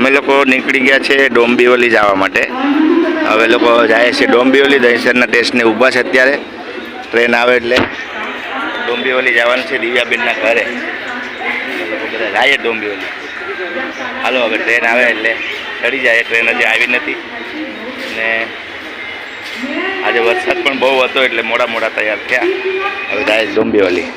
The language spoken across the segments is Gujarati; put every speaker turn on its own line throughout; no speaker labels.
અમે લોકો નીકળી ગયા છે ડોંબીવલી જવા માટે. હવે લોકો જાય છે ડોંબીવલી, દહીસરના ટેસ્ટને ઊભા છે અત્યારે. ટ્રેન આવે એટલે ડોંબીવલી જવાનું છે દિવ્યાબેનના ઘરે. બધા જાય ડોંબીવલી. હાલો, હવે ટ્રેન આવે એટલે ચડી જાય. ટ્રેન હજી આવી નથી. ને આજે વરસાદ પણ બહુ હતો એટલે મોડા મોડા તૈયાર થયા. હવે જાય ડોંબીવલી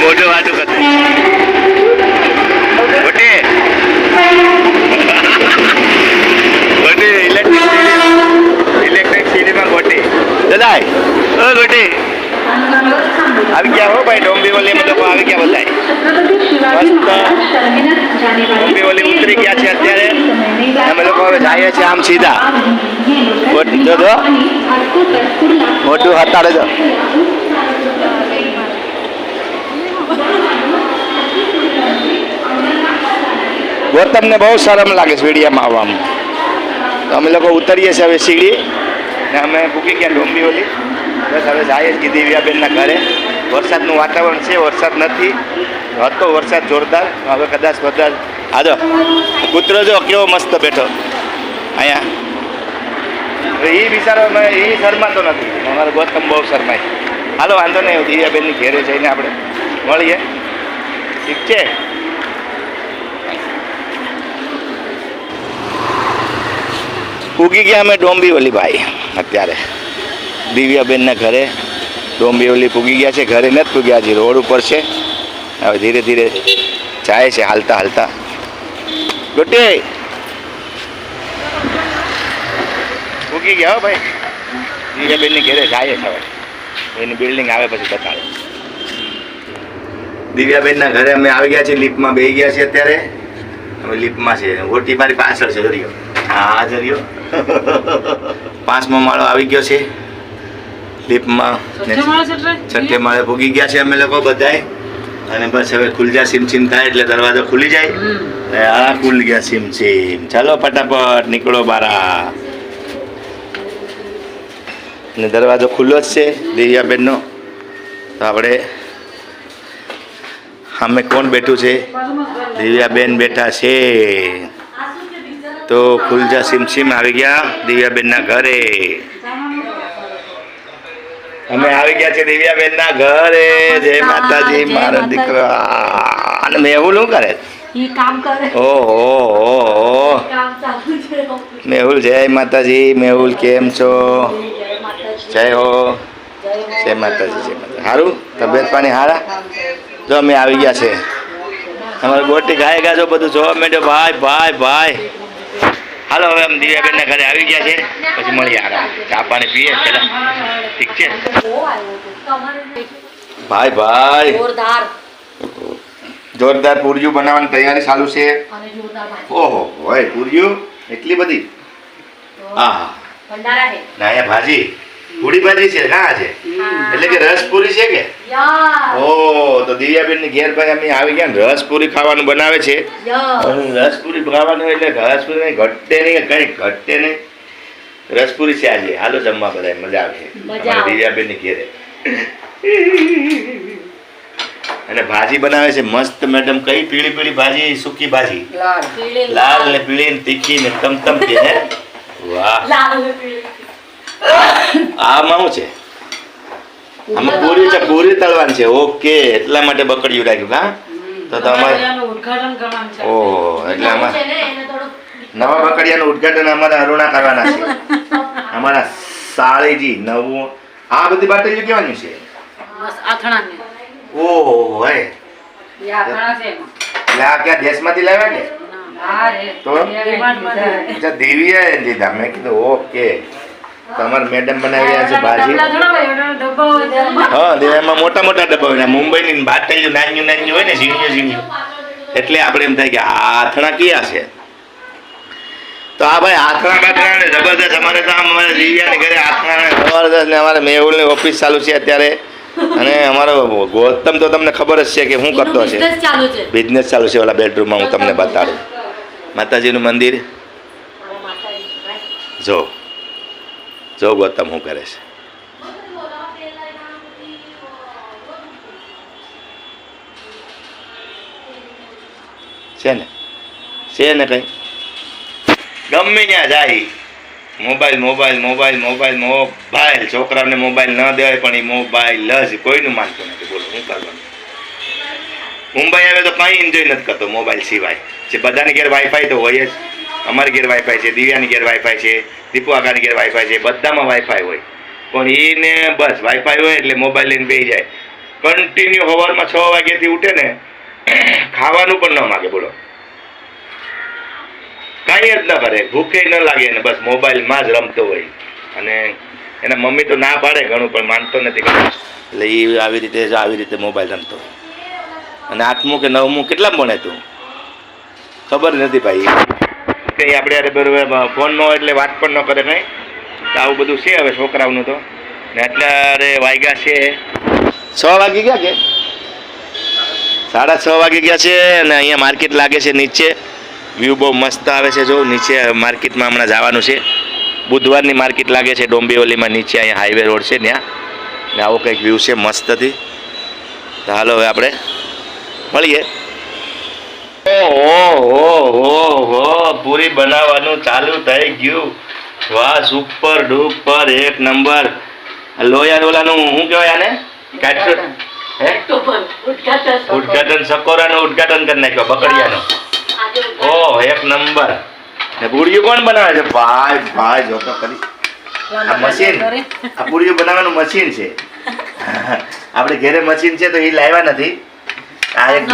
મોઢું વાટું કરતું ગોટી ગોટી ઇલેક્ટ્રિક ઇલેક્ટ્રિક સીડીમાં ગોટી દાદા ઓ ગોટી આવી ગયા હો ભાઈ, ડોંબીવલી અમે લોકો આવી ગયા બધા ડોંબીવલી ઉતરી ગયા છે અત્યારે. અમે લોકો હવે જઈએ છીએ આમ સીધા. જો જો. મોટું હતાડે જો. ગૌતમને બહુ શરમ લાગે છે વેડિયામાં આવવામાં. તો અમે લોકો ઉતરીએ છીએ હવે સીડી. ને અમે ભૂકી ગયા ડોંબીઓલી બસ હવે જઈએ કીધી વિયાબેનના ઘરે. વરસાદનું વાતાવરણ છે, વરસાદ નથી. હતો વરસાદ જોરદાર. હવે કદાચ કદાચ આજો કૂતરો જો કેવો મસ્ત બેઠો. અહીંયા. એ બિચારો એ શરમાતો નથી. અમારો ગૌતમ બહુ શરમાય. હાલો, વાંધો નહીં દિવ્યાબેનની ઘેરે જઈને આપણે મળીએ. ઠીક છે? ઉગી ગયા અમે ડોંબીવલી ભાઈ અત્યારે. દિવ્યાબેનના ઘરે ડોંબિવલી પૂગી ગયા છે. ઘરે નથી પૂગ્યા હજી, રોડ ઉપર છે. હવે ધીરે ધીરે જાય છે, હાલતા હાલતા. ગુટી! પૂગી ગયા હો ભાઈ. દિવ્યાબેનની ઘરે જાય છે હવે. એની બિલ્ડિંગ આવે પછી બતાવે. દિવ્યાબેનના ઘરે અમે આવી ગયા છીએ, લિફ્ટમાં બેસી ગયા છીએ અત્યારે. અમે લિફ્ટમાં છે ઓટી મારી પાછળ છે જરીયો હા જરિયો પાંચમો માળો આવી ગયો છે. ને છઠ્ઠે માળે ભૂગી ગયા છે અમે લોકો બધાય. અને બસ હવે ખુલજા સીમ સીમ થાય એટલે દરવાજો ખુલી જાય. ને આ ખુલ ગયા સીમ સીમ. ચાલો ફટાફટ નીકળો બારા. ને દરવાજો ખુલ્લો જ છે દિવ્યાબેનનો. તો આપણે સામે કોણ બેઠું છે? દિવ્યાબેન બેઠા છે. તો ખુલજા સીમસીમ આવી ગયા દિવ્યાબેનના ઘરે. અમે આવી ગયા છે દિવ્યાબેનના ઘરે. જય માતાજી મારા દીકરા. અને મેહુલ શું કરે? ઓહો મેહુલ જય માતાજી. મેહુલ કેમ છો?
જય
જય હો. જય માતાજી જય માતાજી. સારું તબિયત પાણી સારા જો અમે આવી ગયા છે અમારે ગોટી ગાય ગાજો બધું જોવા માંડ્યો. ભાઈ ભાઈ ભાઈ. હાલો હવે આમ દિવ્યાબેનના ઘરે આવી ગયા છે. પછી મળીએ આરામ ચા પાણી પીએ પેલા ઠીક છે? ભાઈ ભાઈ.
જોરદાર.
જોરદાર પૂરજુ બનાવવાની તૈયારી ચાલુ છે. ઓહો હોય પૂરજુ એટલી બધી? હા ના ભાજી? પૂરી ભાજી છે હા છે. એટલે કે રસ પૂરી છે કે?
યાર
ઓ તો દિવ્યાબેનની ઘેર ભાઈ અમે આવી ગયા રસપુરી ખાવાનું બનાવે છે. રસપુરી ખાવાનું એટલે રસપુરી નહીં ઘટે નહીં કઈ ઘટે નહીં. રસપુરી છે આજે. હાલો જમવા બધા મજા આવશે. દિવ્યાબેનની ઘેરે. અને ભાજી બનાવે છે મસ્ત મેડમ. કઈ પીળી પીળી ભાજી? સૂકી ભાજી. લાલ. ને પીળી ને તીખી ને તમતમતી હે? વાહ.
લાલ ને પીળી
આમાં શું છે? આમાં પૂરી છે પૂરી તળવાની છે. ઓકે એટલા માટે બકડિયું રાખ્યું હા? તો તમારે
ઉદઘાટન
ઓહ એટલે આમાં
છે ને એને થોડું
નવા બકડિયાનું ઉદઘાટન અમારા અરુણા કરવાના છે. અમારા સાળેજી નવું આ બધી બાટલીઓ કેવાની છે? ઓહો હે. એટલે આ ક્યાં દેશમાંથી લાવ્યા કે? તો? અચ્છા દેવીએ લીધા. મેં કીધું ઓકે. તો અમારા મેડમ બનાવી રહ્યા છે ભાજી. હા તે મોટા મોટા ડબ્બા હોય ને મુંબઈની બાટલીઓ નાન્યું નાન્યું હોય ને ઝીણ્યું ઝીણ્યું એટલે આપણે એમ થાય કે આ આથણા કયા છે? તો આ ભાઈ આથણા બાથણા ને જબરદસ્ત અમારે તો અમારે દિવ્યાની ઘરે આથણા ને જબરદસ્ત ને અમારે મેહુલની ઓફિસ ચાલુ છે અત્યારે. અને અમારો ગૌતમ તો તમને ખબર જ છે કે હું કરતો છે
business ચાલુ છે.
બિઝનેસ ચાલુ છે ઓલા બેડરૂમમાં હું તમને બતાડું. માતાજીનું મંદિર. જો. જો ગૌતમ શું કરે છે? ને? છે ને કંઈ? ગમે ત્યાં જાય. Mobile mobile mobile mobile mobile. છોકરાઓને મોબાઈલ ન દેવાય, પણ એ મોબાઈલ જ. કોઈનું માનતું નથી. બોલો, શું કરવાનું? મુંબઈ આવે તો કંઈ એન્જોય નથી કરતો મોબાઈલ સિવાય. જે બધાની ઘેર વાઈફાઈ તો હોય જ. અમારી ઘેર વાઈફાઈ છે, દિવ્યાની ઘેર વાઈફાઈ છે. દીપુ આકાની ઘેર વાઈફાઈ છે, બધામાં વાઈફાઈ હોય. પણ એને બસ વાઈફાઈ હોય એટલે મોબાઈલ લઈને બેસી જાય. કન્ટિન્યુ સવારમાં છ વાગ્યાથી ઉઠે ને, ખાવાનું પણ ન માગે, બોલો. કાંઈ જ ન કરે, ભૂખે ન લાગે ને બસ મોબાઈલમાં જ રમતો હોય. અને એના મમ્મી તો ના પાડે ઘણું, પણ માનતો નથી એટલે એ આવી રીતે આવી રીતે મોબાઈલ રમતો અને આઠમું કે નવમું કેટલા ભણે તું? ખબર નથી ભાઈ. કંઈ આપણે અરે બરાબર ફોન ન એટલે વાત પણ ન કરે નહીં તો આવું બધું છે હવે છોકરાઓનું તો. ને અત્યારે વાગ્યા છે. છ વાગી ગયા કે? સાડા છ વાગી ગયા છે અને અહીંયા માર્કેટ લાગે છે નીચે. વ્યૂ બહુ મસ્ત આવે છે જો, નીચે માર્કેટમાં હમણાં જવાનું છે. બુધવારની માર્કેટ લાગે છે, ડોંબિવલીમાં નીચે અહીંયા હાઈવે રોડ છે ત્યાં. ને આવો કંઈક વ્યૂ છે મસ્તથી. તો હાલો હવે આપણે મળીએ. ઓહો પૂરી બનાવવાનું ચાલુ થઈ ગયું. વાહ સુપર ડુપર એક નંબર. લોયા ડોલાનું શું કહેવાય આને? કાઠું સકોરા
નું ઉદ્ઘાટન
સકોરાનું ઉદઘાટન કરી નાખ્યો બકડિયાનું. ઓહ એક નંબર. ને પૂરીઓ કોણ બનાવે છે? ભાઈ ભાઈ જો કરી. આ મશીન. આ પૂરીઓ બનાવવાનું મશીન છે. આપણે ઘરે મશીન છે તો એ લાવ્યા નથી. આ એક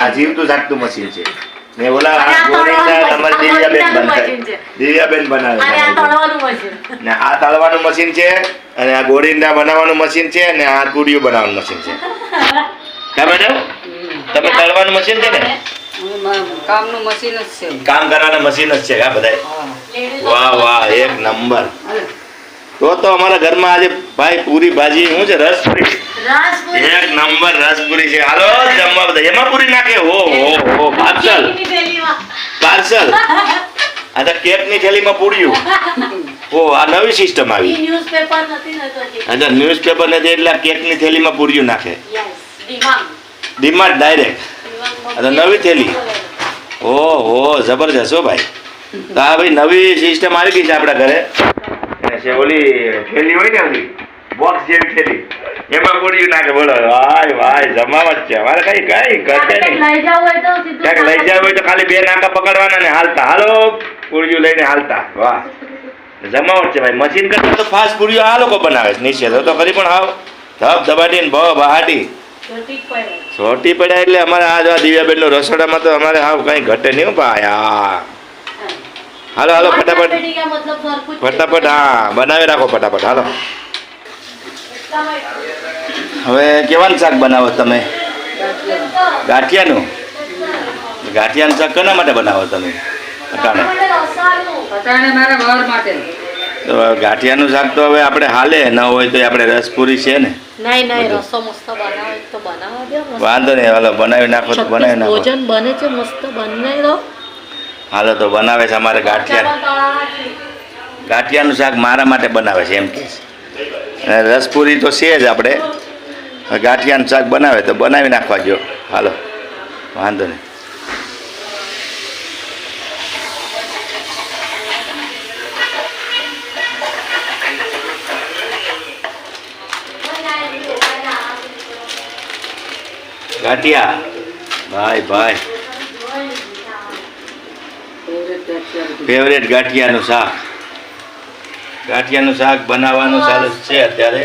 આ જીવતું જાગતું મશીન છે. ને ઓલા તમારી. દિવ્યાબેન બનાવે. દિવ્યાબેન બનાવે
અને આ
છે.
તળવાનું મશીન.
ને આ તળવાનું મશીન છે અને આ ગોળીના બનાવવાનું મશીન છે અને આ પૂરીઓ બનાવવાનું મશીન છે. કા મેડમ તમે તળવાનું મશીન છે ને?
કામનું મશીન જ છે.
કામ કરવાના મશીન જ છે
કા
બધાય.
વાહ વાહ એક નંબર. તો તો અમારા ઘરમાં આજે ભાઈ પૂરી ભાજી શું છે રસ
રસપુરી.
એક નંબર રસપુરી છે. હાલો જમવા બધા. એમાં પૂરી નાખે? હો હો હો પાર્સલ. પાર્સલ? આ તો કેકની થેલીમાં પૂર્યું ઓ આ નવી સિસ્ટમ આવી.
newspaper નથી ને તો હજી.
આ તો ન્યૂઝપેપર નથી એટલે કેકની થેલીમાં પૂર્યું નાખે.
ડિમાન્ડ
ડાયરેક્ટ આ તો નવી થેલી. ઓ હો જબરજસ્ત હો ભાઈ. તો આ ભાઈ નવી સિસ્ટમ આવી ગઈ છે આપણા ઘરે. ઓલી થેલી હોય ને ઓલી બોક્સ જેવી થેલી. એમાં પૂર્યું નાખે બોલો ભાઈ ભાઈ જમાવટ છે. અમારે કઈ કઈ ઘટે નહીં.
લઈ જવું હોય તો
ક્યાંક લઈ જાવ હોય તો ખાલી બે નાકા પકડવાના ને હાલતા. હાલો પૂર્યું લઈને હાલતા. વાહ. જમાવટ છે ભાઈ. મશીન કરતા તો ફાસ્ટ પૂરીઓ આ લોકો બનાવે છે. નીચે તો ખરી પણ હાવ ધબ ધબાટી ને ભ બહાટી. સોટી પડ્યા એટલે અમારે આ જો દિવ્યાબેન દિવ્યાબેનનો રસોડામાં તો અમારે હાવ કંઈ ઘટે નહીં ભાઈ. હા. હાલો હાલો ફટાફટ. ફટાફટ હા બનાવી રાખો ફટાફટ. હાલો. હવે કેવાનું શાક બનાવો તમે? ગાંઠિયાનું? ગાંઠિયાનું શાક કોના માટે બનાવો તમે? અટાણે. તો ગાંઠિયાનું શાક તો હવે આપણે હાલે ન હોય તો આપણે રસપુરી છે ને. વાંધો નહીં હાલો બનાવી નાખો તો બનાવી નાખો.
ભોજન બને છે મસ્ત બનાવી દો.
હાલો તો બનાવે છે અમારે ગાંઠિયા. ગાંઠિયાનું શાક મારા માટે બનાવે છે એમ કે છે. રસપુરી તો છે જ આપણે. ગાંઠિયાનું શાક બનાવે તો બનાવી નાખવા જો હાલો વાંધો નહીં. ગાંઠિયા ભાઈ ભાઈ.
ફેવરેટ
ગાંઠિયાનું શાક. ગાંઠિયાનું શાક બનાવવાનું ચાલે છે અત્યારે.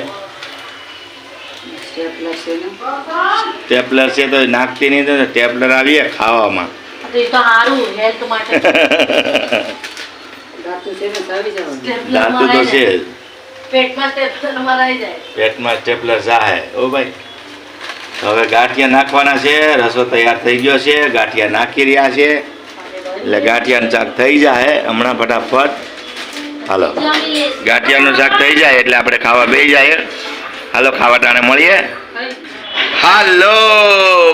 સ્ટેપલર છે ને?
ટેપલર છે તો નાખતી નહીં તો ટેપલર આવીએ ખાવામાં.
તો તો સારું હેલ્થ માટે.
દાંતું
તો છે જ.
પેટમાં સ્ટેપલર જાય.
ઓ ભાઈ. હવે ગાંઠિયા નાખવાના છે રસો તૈયાર થઈ ગયો છે ગાંઠિયા નાખી રહ્યા છે. એટલે ગાંઠિયાનું શાક થઈ જાય હમણાં ફટાફટ હાલો. ગાંઠિયાનું શાક થઈ જાય એટલે આપણે ખાવા બે જાય. હાલો ખાવા ટાણે મળીએ. હાલો,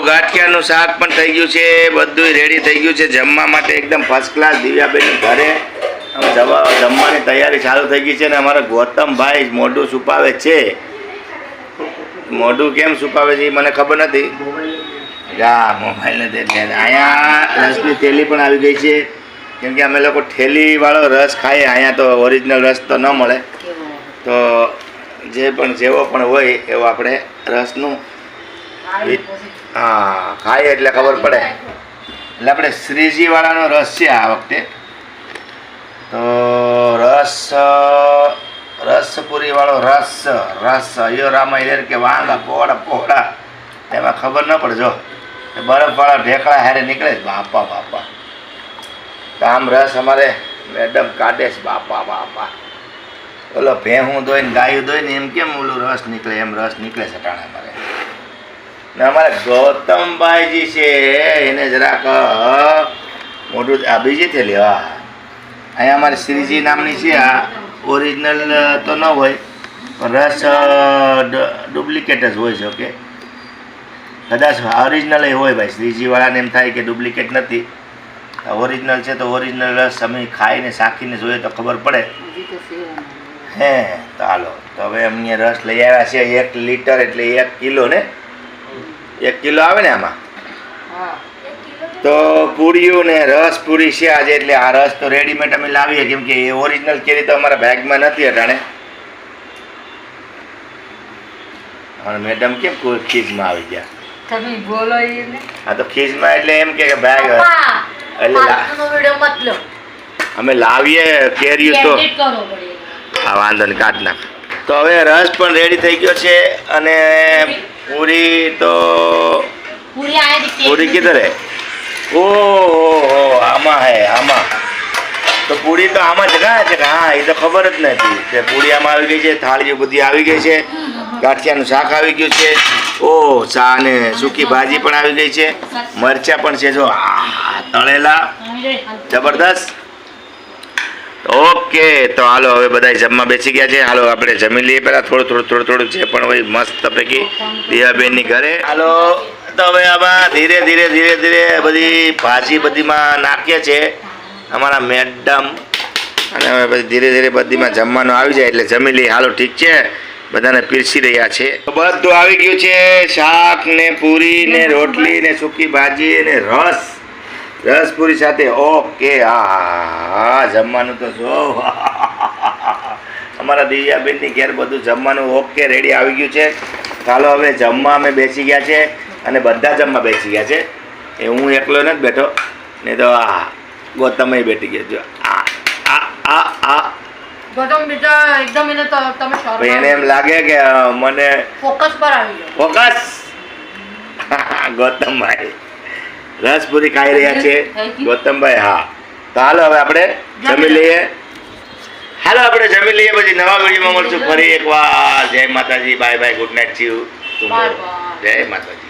ગાંઠિયાનું શાક પણ થઈ ગયું છે બધું રેડી થઈ ગયું છે. જમવા માટે એકદમ ફર્સ્ટ ક્લાસ દિવ્યાબેન ઘરે. જવા જમવાની તૈયારી ચાલુ થઈ ગઈ છે ને અમારા ગૌતમભાઈ મોઢું છુપાવે છે. મોઢું કેમ છુપાવે છે એ મને ખબર નથી. હા મોબાઈલ નથી. અહીંયા રસની થેલી પણ આવી ગઈ છે. કેમ કે અમે લોકો થેલીવાળો રસ ખાઈએ અહીંયા તો ઓરિજિનલ રસ તો ન મળે. તો જે પણ જેવો પણ હોય એવો આપણે રસનું હા ખાઈએ એટલે ખબર પડે. એટલે આપણે શ્રીજીવાળાનો રસ છે આ વખતે. તો રસ રસપુરીવાળો રસ રસ અયો રામા કે વાંગા પોડા પોડા એમાં ખબર ન પડજો બરફવાળા ઢેકળા હારે નીકળે જ. બાપા બાપા. આમ રસ અમારે મેડમ કાઢે છે બાપા બાપા. ઓલો ભેહું દોઈને ગાયું દોઈને એમ કેમ ઓલું રસ નીકળે? એમ રસ નીકળે છે ટાણે અમારે. ને અમારે ગૌતમભાઈજી છે, એને જરાક મોટું આ બીજી થયેલી હા અહીંયા અમારે શ્રીજી નામની છે, આ ઓરિજિનલ તો ન હોય, પણ રસ ડુપ્લિકેટ જ હોય છે, ઓકે? કદાચ ઓરિજિનલ હોય ભાઈ, શ્રીજીવાળાને એમ થાય કે ડુપ્લિકેટ નથી. ઓરિજિનલ છે તો ઓરિજિનલ રસ અમે ખાઈને શાખીને જોઈએ તો ખબર પડે. હે તો હાલો. તો હવે અમને રસ લઈ આવ્યા છે એક લીટર એટલે એક કિલો ને? એક કિલો આવે ને આમાં? તો પૂરીઓ ને રસ પૂરી છે આજે એટલે આ રસ તો રેડીમેડ અમે લાવીએ. કેમ કે એ ઓરિજિનલ કેરી તો અમારા બેગમાં નથી અટાણે. પણ મેડમ કેમ ખીજમાં આવી ગયા?
તમે બોલો
હા તો ખીજમાં એટલે એમ કે બેગ એટલે અમે લાવીએ કેરીઓ તો હા વાંધો નહીં કાઢ નાખ. તો હવે રસ પણ રેડી થઈ ગયો છે અને પૂરી તો
પૂરી કીધે
પૂરી કિધર ઓહો આમાં હે આમાં. તો પૂરી તો આમાં જગા છે કે હા, એ તો ખબર જ નથી કે પૂરી આમાં આવી ગઈ છે, થાળીઓ બધી આવી ગઈ છે, ગાંઠિયાનું શાક આવી ગયું છે, ઓ, ચા ને સૂકી ભાજી પણ આવી ગઈ છે, મરચા પણ છે, જો તળેલા, જબરદસ્ત. ઓકે, તો હાલો, હવે બધા જમવા બેસી ગયા છે. હાલો, આપણે જમી લઈએ પહેલાં, થોડું થોડું થોડું થોડું છે પણ હોય, મસ્ત પૈકી દિયાબેનની ઘરે. હાલો, તો હવે આમાં ધીરે ધીરે ધીરે ધીરે બધી ભાજી બધીમાં નાખીએ છે. અમારા મેડમ અને હવે પછી ધીરે ધીરે બધીમાં જમવાનું આવી જાય એટલે જમી લઈએ. હાલો, ઠીક છે? બધાને પીરસી રહ્યા છે. બધું આવી ગયું છે. શાક ને પૂરી ને રોટલી ને સૂકી ભાજી ને રસ. રસ પૂરી સાથે. ઓકે, હા જમવાનું તો જો. અમારા દિવ્યાબેનની ઘેર બધું જમવાનું ઓકે રેડી આવી ગયું છે. ચાલો, હવે જમવા અમે બેસી ગયા છે અને બધા જમવા બેસી ગયા છે. એ હું એકલો નથી બેઠો. નહીં તો આ ગૌતમય બેઠી ગયા જો. આ આ આ આ.
ગૌતમ બીજા એકદમ એને તમે
પછી એને એમ લાગે કે મને
ફોકસ પર આવી ગયો.
ફોકસ. ગૌતમભાઈ. રસપુરી ખાઈ રહ્યા છે. ગૌતમભાઈ હા. તો હાલો હવે આપણે જમી લઈએ. હાલો આપણે જમી લઈએ પછી નવા વિડીયોમાં મળશું. ફરી એકવાર જય Mataji. Bye bye. Good night. જય માતાજી.